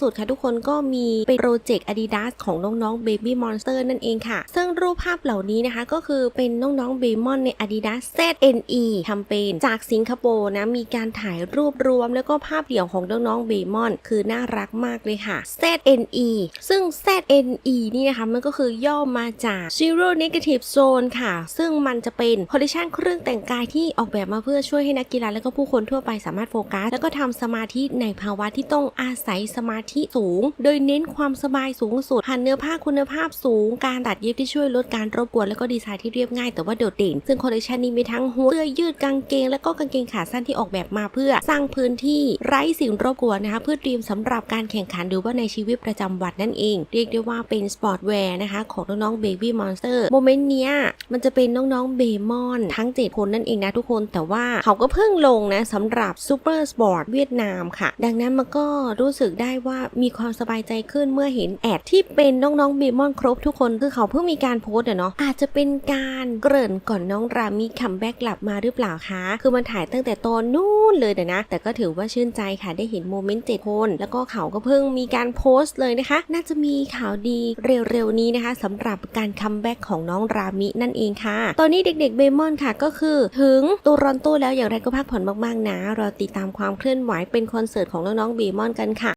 สุดค่ะทุกคนก็มีเป็นโปรเจกต์ Adidas ของน้องๆ Baby Monster นั่นเองค่ะ ซึ่งรูปภาพเหล่านี้นะคะ ก็คือเป็นน้องๆ b a b y m o n ใน Adidas ZNE แคมเปญจากสิงคโปร์นะ มีการถ่ายรูปรวม แล้วก็ภาพเดี่ยวของน้องๆ b a b y m o n คือน่ารักมากเลยค่ะ ZNE ซึ่ง ZNE นี่นะคะ มันก็คือย่อมาจาก Zero Negative Zone ค่ะ ซึ่งมันจะเป็นคอลเลคชันเครื่องแต่งกายที่ออกแบบมาเพื่อช่วยให้นักกีฬาและก็ผู้คนทั่วไปสามารถโฟกัส แล้วก็ทำสมาธิในภาวะที่ต้องอาศัยสมาธิสูง โดยเน้นความสบายสูงสุดผ่านเนื้อผ้าคุณภาพสูง การตัดเย็บที่ช่วยลดการรบกวนแล้วก็ดีไซน์ที่เรียบง่ายแต่ว่าโดดเด่น ซึ่งคอลเลคชันนี้มีทั้งฮูเสื้อยืดกางเกง และก็กางเกงขาสั้นที่ออกแบบมาเพื่อสร้างพื้นที่ไร้สิ่งรบกวนนะคะเพื่อเตรียมสำหรับการแข่งขันหรือว่าในชีวิตประจำวันนั่นเอง เรียกได้ว่าเป็นสปอร์ตแวร์นะคะของน้องๆ Baby Monster โมเมนต์เนี้ยมันจะเป็นน้องๆเบมอนทั้ง 7 คนนั่นเองนะทุกคนแต่ว่าเขาก็เพิ่งลงนะสำหรับซูเปอร์สปอร์ตเวียดนามค่ะ ดังนั้นมันก็รู้สึกได้ว่ามีความสบายใจขึ้นเมื่อเห็นแอดที่เป็นน้องๆเบมอนครบทุกคนคือเขาเพิ่งมีการโพสต์อะเนาะอาจจะเป็นการเกริ่นก่อนน้องรามิคัมแบ็กกลับมาหรือเปล่าคะคือมันถ่ายตั้งแต่ตอนนู้นเลยนะ แต่ก็ถือว่าชื่นใจค่ะได้เห็นโมเมนต์เจ็ดคนแล้วก็เขาก็เพิ่งมีการโพสต์เลยนะคะ น่าจะมีข่าวดีเร็วๆนี้นะคะสำหรับการคัมแบ็กของน้องรามินั่นเองค่ะ ตอนนี้เด็กๆเบมอนค่ะก็คือถึงตูรอนโตแล้วอย่างไรก็พักผ่อนมากๆนะ รอติดตามความเคลื่อนไหวเป็นคอนเสิร์ตของน้องๆเบมอนกันค่ะ